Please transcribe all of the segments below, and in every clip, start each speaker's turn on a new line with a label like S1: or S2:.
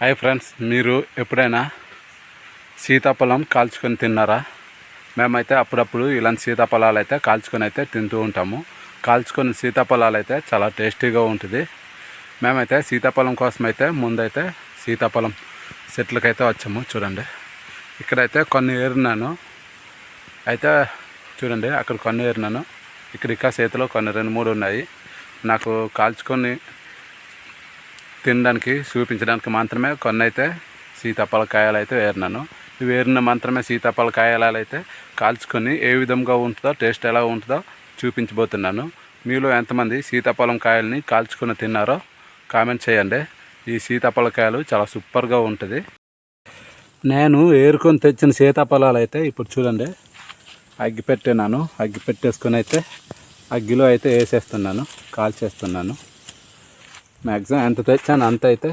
S1: Hi friends మీరు ఎప్పుడైనా సీతాఫలం కాల్చుకొని తిన్నారా? మేమైతే అప్పుడప్పుడు ఇలాంటి సీతాఫలాలు అయితే కాల్చుకొని అయితే తింటూ ఉంటాము. కాల్చుకొని సీతాఫలాలు అయితే చాలా టేస్టీగా ఉంటుంది. మేమైతే సీతాఫలం కోసం అయితే ముందైతే సీతాఫలం చెట్లకైతే వచ్చాము. చూడండి. ఇక్కడైతే కొన్ని ఏరినాను అయితే చూడండి అక్కడ కొన్ని ఏరినాను ఇక్కడ ఇంకా చేతిలో కొన్ని రెండు మూడు ఉన్నాయి. నాకు కాల్చుకొని తినడానికి చూపించడానికి మాత్రమే కొన్ని అయితే సీతాఫల కాయలు అయితే వేరినాను వేరిన మాత్రమే సీతాఫల కాయలు అయితే కాల్చుకొని ఏ విధంగా ఉంటుందో టేస్ట్ ఎలా ఉంటుందో చూపించబోతున్నాను. మీలో ఎంతమంది సీతాఫలం కాయల్ని కాల్చుకొని తిన్నారో కామెంట్ చేయండి. ఈ సీతాఫల కాయలు చాలా సూపర్గా ఉంటుంది. నేను ఏరుకొని తెచ్చిన సీతాఫలాలు అయితే ఇప్పుడు చూడండి. అగ్గి పెట్టినాను అగ్గి పెట్టేసుకొని అయితే అగ్గిలో అయితే వేసేస్తున్నాను కాల్చేస్తున్నాను. మ్యాక్సిమం ఎంత తెచ్చాను అంత అయితే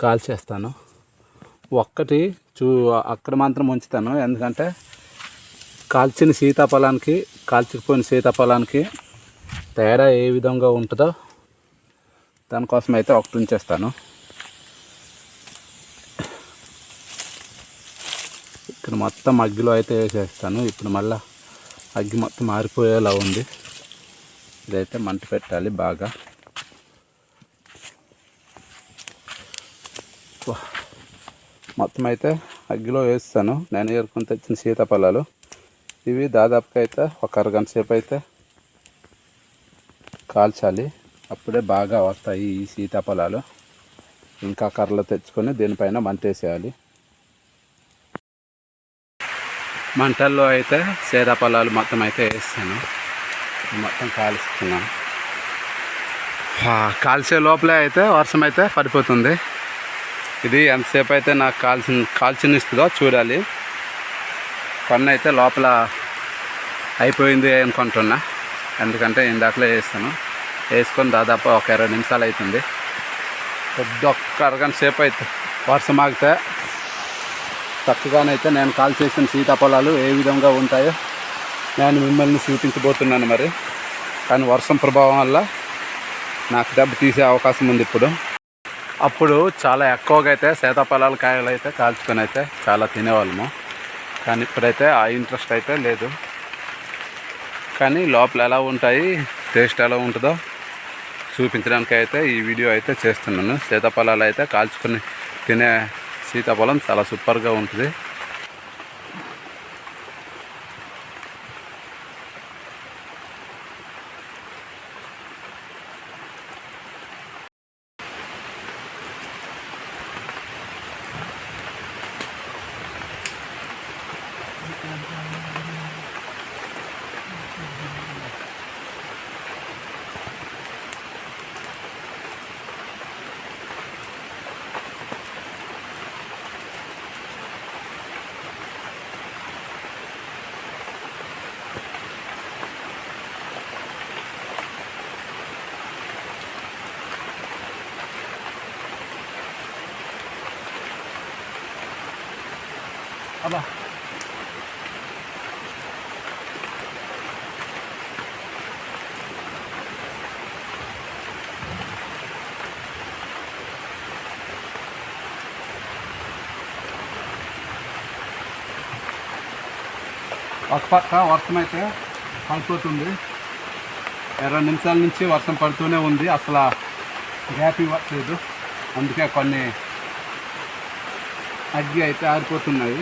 S1: కాల్ చేస్తాను. ఒక్కటి చూ అక్కడ మాత్రం ఉంచుతాను. ఎందుకంటే కాల్చిన సీతాఫలానికి కాల్చిపోయిన సీతాఫలానికి తేడా ఏ విధంగా ఉంటుందో దానికోసం అయితే ఒకటి ఉంచేస్తాను. ఇక్కడ మొత్తం అగ్గిలో అయితే వేసేస్తాను. ఇప్పుడు మళ్ళీ అగ్గి మొత్తం మారిపోయేలా ఉంది. ఇదైతే మంట పెట్టాలి బాగా. మొత్తం అయితే అగ్గిలో వేస్తాను. నేను ఏరుకొని తెచ్చిన సీతాఫలాలు. ఇవి దాదాపుగా అయితే ఒక అరగంట సేపు అయితే కాల్చాలి. అప్పుడే బాగా వస్తాయి ఈ సీతాఫలాలు. ఇంకా కర్రలు తెచ్చుకొని దీనిపైన మంటేసేయాలి మంటల్లో అయితే సీతాఫలాలు మొత్తం అయితే వేస్తాను. మొత్తం కాలుస్తున్నాను. కాల్చే లోపలే అయితే వర్షం అయితే పడిపోతుంది. ఇది ఎంతసేపు అయితే నాకు కాల్చిన కాల్చినిస్తుందో చూడాలి. పన్ను అయితే లోపల అయిపోయింది అనుకుంటున్నా. ఎందుకంటే ఇందాకలే వేస్తాను. వేసుకొని దాదాపు ఒక ఇరవై నిమిషాలు అవుతుంది. కొద్ది ఒక్క అరగంట సేపు అయితే వర్షం ఆగితే చక్కగానైతే నేను కాల్ చేసిన సీతాఫలాలు ఏ విధంగా ఉంటాయో నేను మిమ్మల్ని చూపించబోతున్నాను మరి. కానీ వర్షం ప్రభావం వల్ల నాకు దెబ్బ తీసే అవకాశం ఉంది ఇప్పుడు. అప్పుడు చాలా ఎక్కువగా అయితే సీతాఫలాల కాయలు అయితే కాల్చుకొని అయితే చాలా తినేవాళ్ళము. కానీ ఇప్పుడైతే ఆ ఇంట్రెస్ట్ అయితే లేదు. కానీ లోపల ఎలా ఉంటాయి టేస్ట్ ఎలా ఉంటుందో చూపించడానికి అయితే ఈ వీడియో అయితే చేస్తున్నాను. సీతాఫలాలు అయితే కాల్చుకొని తినే సీతాఫలం చాలా సూపర్గా ఉంటుంది. ఒక పక్క వర్షం అయితే పడిపోతుంది. ఇరవై నిమిషాల నుంచి వర్షం పడుతూనే ఉంది. అసలు గ్యాప్ ఇవ్వట్లేదు. అందుకే కొన్ని అగ్గి అయితే ఆరిపోతున్నాయి.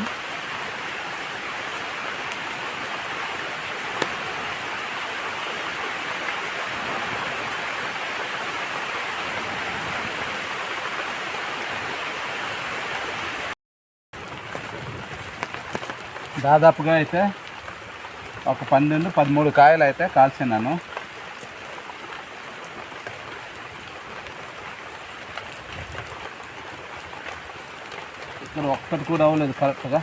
S1: దాదాపుగా అయితే ఒక పన్నెండు పదమూడు కాయలు అయితే కాల్చినాను. ఇక్కడ ఒక్కటి కూడా అవ్వలేదు కరెక్ట్గా.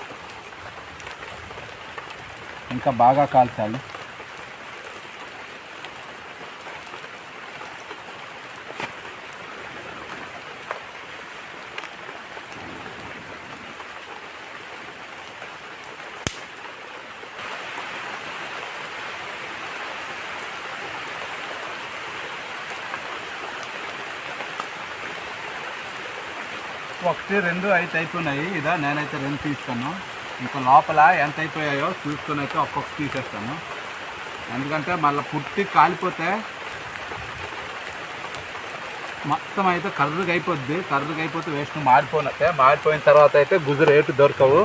S1: ఇంకా బాగా కాల్చాలి. ఒకటి రెండు అయితే అయిపోయినాయి. ఇదా నేనైతే రెండు తీస్తాను. ఇంకా లోపల ఎంత అయిపోయాయో చూసుకొని అయితే ఒక్కొక్కటి తీసేస్తాను. ఎందుకంటే మళ్ళీ పుట్టి కాలిపోతే మొత్తం అయితే కర్రగా అయిపోద్ది. కర్రగా అయిపోతే వేస్ట్ మాడిపోయినట్టే మాడిపోయిన తర్వాత అయితే గుజు రేటు దొరకవు.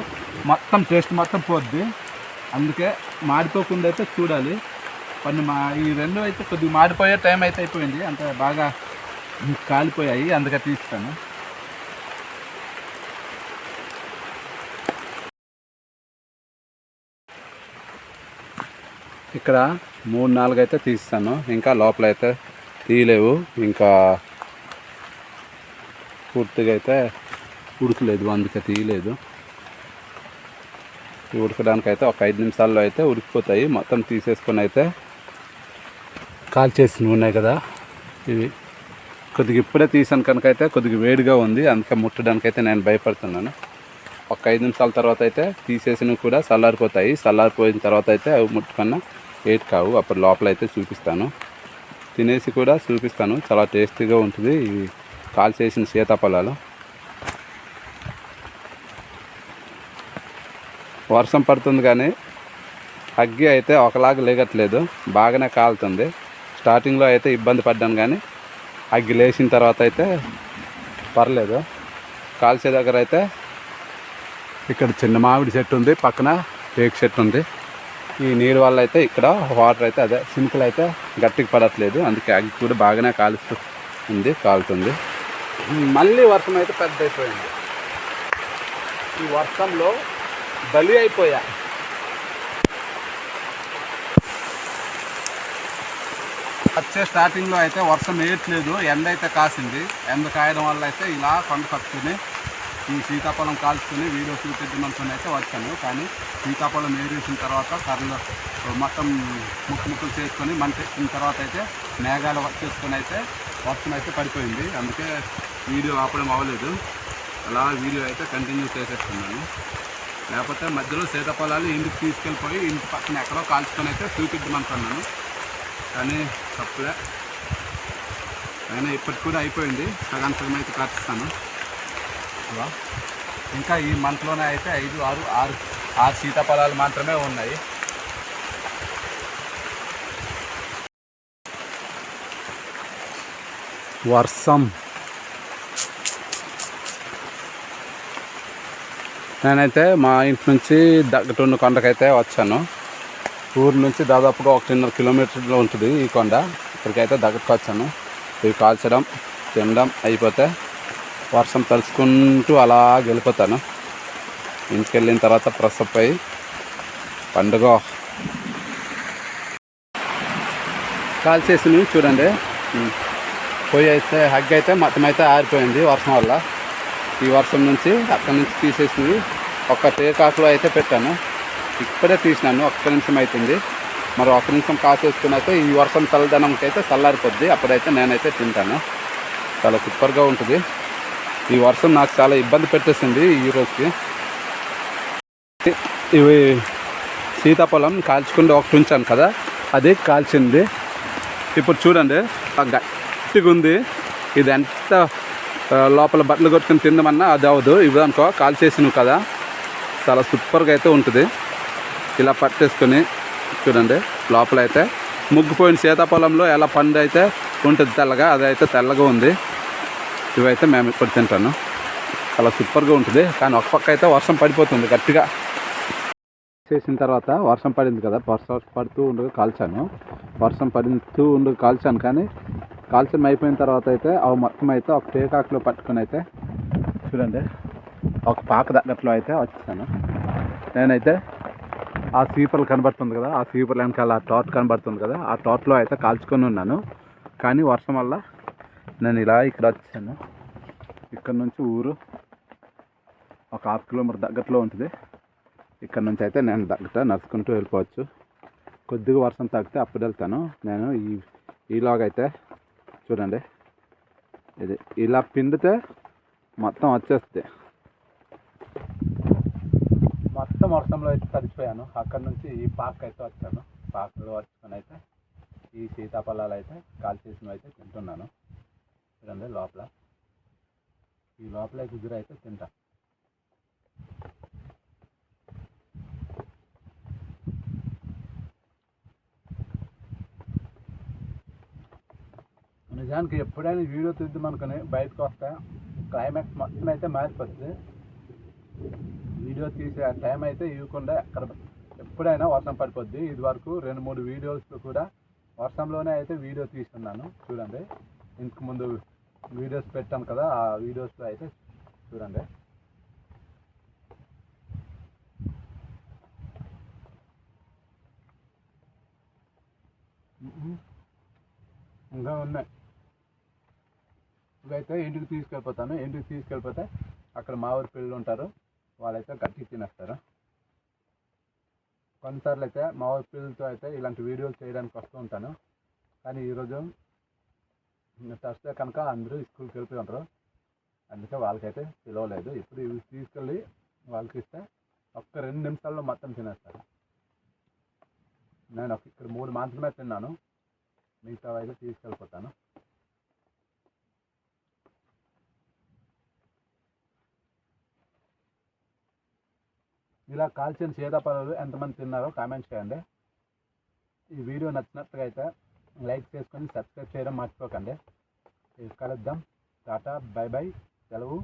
S1: మొత్తం టేస్ట్ మొత్తం పోద్ది. అందుకే మాడిపోకుండా అయితే చూడాలి. కొన్ని మా ఈ రెండు అయితే కొద్దిగా మాడిపోయే టైం అయితే అయిపోయింది. అంత బాగా కాలిపోయాయి. అందుకే తీస్తాను. ఇక్కడ మూడు నాలుగు అయితే తీస్తాను. ఇంకా లోపల అయితే తీయలేవు. ఇంకా పూర్తిగా అయితే ఉడకలేదు అందుకే తీయలేదు. ఉడకడానికి అయితే ఒక ఐదు నిమిషాల్లో అయితే ఉడికిపోతాయి. మొత్తం తీసేసుకొని అయితే కాల్చేసినవి ఉన్నాయి కదా ఇవి కొద్దిగా ఇప్పుడే తీసాను కనుక అయితే కొద్దిగా వేడిగా ఉంది. అందుకే ముట్టడానికి అయితే నేను భయపడుతున్నాను. ఒక ఐదు నిమిషాల తర్వాత అయితే తీసేసినవి కూడా చల్లారిపోతాయి చల్లారిపోయిన తర్వాత అయితే అవి ముట్టుకున్నా ఎయిట్ కావు అప్పుడు లోపల అయితే చూపిస్తాను. తినేసి కూడా చూపిస్తాను. చాలా టేస్టీగా ఉంటుంది ఇవి కాల్చేసిన సీతాఫలాలు. వర్షం పడుతుంది కానీ అగ్గి అయితే ఒకలాగా లేగట్లేదు. బాగానే కాలుతుంది. స్టార్టింగ్లో అయితే ఇబ్బంది పడ్డాను కానీ అగ్గి లేచిన తర్వాత అయితే పర్లేదు. కాల్చే దగ్గర అయితే ఇక్కడ చిన్న మామిడి చెట్టు ఉంది పక్కన టేక్ చెట్టు ఉంది. ఈ నీరు వల్ల అయితే ఇక్కడ వాటర్ అయితే అదే సింపుల్ అయితే గట్టికి పడట్లేదు. అందుకే అగ్గి కూడా బాగానే కాలుస్తూ ఉంది కాలుతుంది. మళ్ళీ వర్షం అయితే పెద్ద అయిపోయింది. ఈ వర్షంలో బలి అయిపోయా. వచ్చే స్టార్టింగ్లో అయితే వర్షం వేయట్లేదు ఎండ అయితే కాసింది. ఎండ కాయడం వల్ల అయితే ఇలా కొండ కట్టుకుని ఈ సీతాఫలం కాల్చుకుని వీడియో చూపిద్దామనుకుని అయితే వచ్చాను. కానీ సీతాఫలం ఏరేసిన తర్వాత కర్రలు మొత్తం ముక్కు ముక్కులు చేసుకొని మంటెక్కిన తర్వాత అయితే మేఘాలు వచ్చేసుకొని అయితే వర్షం అయితే పడిపోయింది. అందుకే వీడియో ఆపడం అవ్వలేదు. అలా వీడియో అయితే కంటిన్యూ చేసేస్తున్నాను. లేకపోతే మధ్యలో సీతాఫలాలు ఇంటికి తీసుకెళ్ళిపోయి ఇంటి పక్కన ఎక్కడో కాల్చుకొని అయితే చూపిద్దామనుకున్నాను కానీ తప్పులే. అయినా ఇప్పటికి కూడా అయిపోయింది. సగం సగం అయితే కాల్చుతాను. ఇలా. ఇంకా ఈ మంత్లోనే అయితే ఐదు ఆరు ఆరు ఆరు సీతాఫలాలు మాత్రమే ఉన్నాయి. వర్షం. నేనైతే మా ఇంటి నుంచి దగ్గటున్న కొండకైతే వచ్చాను. ఊరు నుంచి దాదాపుగా ఒకటిన్నర కిలోమీటర్లో ఉంటుంది ఈ కొండ. ఇక్కడికైతే దగ్గరకు వచ్చాను ఇవి కాల్చడం తినడం అయిపోతే వర్షం తలుచుకుంటూ అలా వెళ్ళిపోతాను ఇంటికి వెళ్ళిన తర్వాత ప్రసప్ అయ్యి పండుగ కాల్చేసినవి చూడండి. పొయ్యి అయితే హగ్ అయితే మొత్తం అయితే ఆరిపోయింది వర్షం వల్ల. ఈ వర్షం నుంచి అక్కడి నుంచి తీసేసినవి ఒక టేకాకులో అయితే పెట్టాను. ఇప్పుడే తీసినాను ఒక్క నిమిషం అవుతుంది మరి ఒక్క నిమిషం కాసేసుకుని అయితే ఈ వర్షం చల్లదనంకి అయితే చల్లారిపోద్ది. అప్పుడైతే నేనైతే తింటాను. చాలా సూపర్గా ఉంటుంది. ఈ వర్షం నాకు చాలా ఇబ్బంది పెట్టేసింది ఈరోజుకి ఇవి సీతాఫలం కాల్చుకుంటే ఒకటి ఉంచాను కదా అది కాల్చింది. ఇప్పుడు చూడండి గట్టిగా ఉంది. ఇది ఎంత లోపల బట్టలు కొట్టుకుని తిందమన్నా అది అవ్వదు. ఇవి అనుకో కాల్ కదా. చాలా సూపర్గా అయితే ఉంటుంది. ఇలా పట్టేసుకొని చూడండి లోపల అయితే ముగ్గుపోయిన సీతాఫలంలో ఎలా పండు అయితే ఉంటుంది తెల్లగా అదైతే తెల్లగా ఉంది. ఇవైతే మేము ఇప్పుడు తింటాను. చాలా సూపర్గా ఉంటుంది. కానీ ఒక పక్క అయితే వర్షం పడిపోతుంది గట్టిగా. చేసిన తర్వాత వర్షం పడింది కదా వర్షం పడుతూ ఉండగా కాల్చాను. వర్షం పడుతూ ఉండగా కాల్చాను కానీ కాల్చడం అయిపోయిన తర్వాత అయితే అవి మొత్తం అయితే ఒక టేకాకులో పట్టుకొని అయితే చూడండి ఒక పాక దగ్గరలో అయితే వచ్చాను నేనైతే ఆ స్వీపర్లు కనబడుతుంది కదా ఆ స్వీపర్ వెనకాల ఆ టాట్ కనబడుతుంది కదా ఆ టాట్లో అయితే కాల్చుకొని ఉన్నాను. కానీ వర్షం వల్ల నేను ఇలా ఇక్కడ వచ్చాను. ఇక్కడ నుంచి ఊరు ఒక హాఫ్ కిలోమీటర్ దగ్గరలో ఉంటుంది. ఇక్కడ నుంచి అయితే నేను దగ్గర నడుచుకుంటూ వెళ్ళిపోవచ్చు. కొద్దిగా వర్షం తగ్గితే అప్పుడు వెళ్తాను. నేను ఈ ఈలాగైతే చూడండి. ఇది ఇలా పిండితే మొత్తం వచ్చేస్తుంది మొత్తం వర్షంలో అయితే తడిచిపోయాను. అక్కడ నుంచి ఈ పాక్ అయితే వచ్చాను. పాకలో వచ్చుకొని అయితే ఈ సీతాఫలాలు అయితే కాల్చేసినవి అయితే తింటున్నాను. చూడండి లోపల. ఈ లోపల గుజ్జురు అయితే తింటా. నిజానికి ఎప్పుడైనా వీడియో తీద్దాం అనుకుని బయటకు వస్తే క్లైమాక్స్ మొత్తం అయితే మారిపోతుంది వీడియో తీసే ఆ టైం అయితే ఇవ్వకుండా ఎక్కడ ఎప్పుడైనా వర్షం పడిపోద్ది. ఇది వరకు రెండు మూడు వీడియోస్ కూడా వర్షంలోనే అయితే వీడియో తీస్తున్నాను. చూడండి. ఇంతకు ముందు వీడియోస్ పెట్టాను కదా ఆ వీడియోస్లో అయితే చూడండి. ఇంకా ఉన్నాయి. ఇవైతే ఇంటికి తీసుకెళ్ళిపోతాను. ఇంటికి తీసుకెళ్ళిపోతే అక్కడ మా ఊరి పిల్లలు ఉంటారు. వాళ్ళైతే గట్టి తినేస్తారు. కొన్నిసార్లు అయితే మా ఊరి పిల్లలతో అయితే ఇలాంటి వీడియోలు చేయడానికి వస్తూ ఉంటాను. కానీ ఈరోజు థర్స్డే కనుక అందరూ స్కూల్కి వెళ్ళిపోయి ఉంటారు అందుకే వాళ్ళకైతే పిలవలేదు. ఇప్పుడు ఇవి తీసుకెళ్ళి వాళ్ళకి ఇస్తే ఒక్క రెండు నిమిషాల్లో మొత్తం తినేస్తారు. నేను ఒక ఇక్కడ మూడు మాత్రమే తిన్నాను. మిగతా అయితే తీసుకెళ్ళిపోతాను. ఇలా కాల్చిన సీతాఫలాలు ఎంతమంది తిన్నారో కామెంట్స్ చేయండి. ఈ వీడియో నచ్చినట్టుగా అయితే లైక్ చేసుకొని సబ్స్క్రైబ్ చేయడం మర్చిపోకండి. కలుద్దాం. Tata bye bye. సెలవు.